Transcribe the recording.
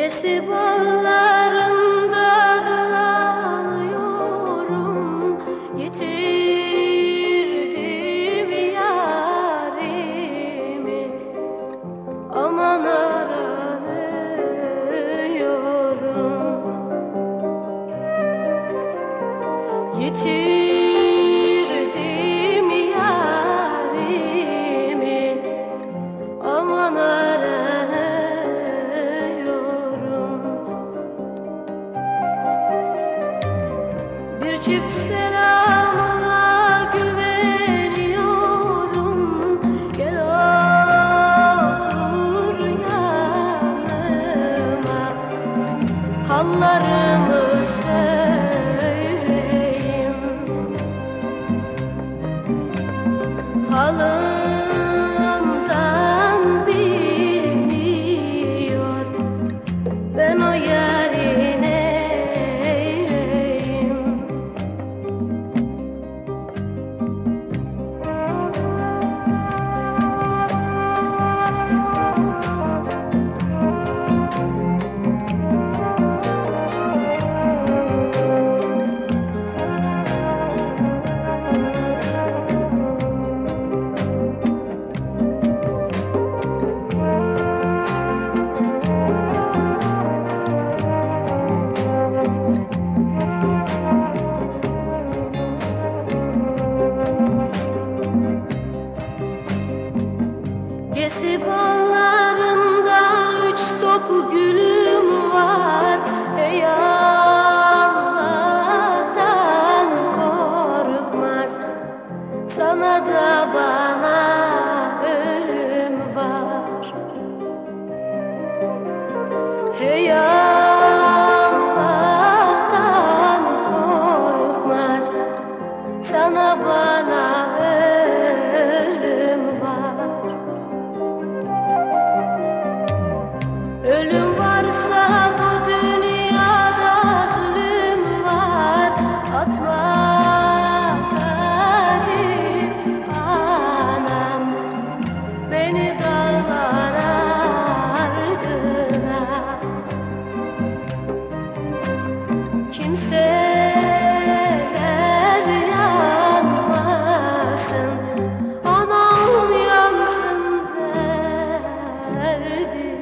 Gesi bağlarında dolanıyorum? Yitirdim yarimi. Aman aranıyorum. Yitirdim çift selamına güveniyorum. Gel otur yanıma. Hallarımı söyleyeyim Halımdan Sana da bana ölüm var. Hey Allah'tan korkmaz. Sana bana ölüm var. Ölüm var. verdi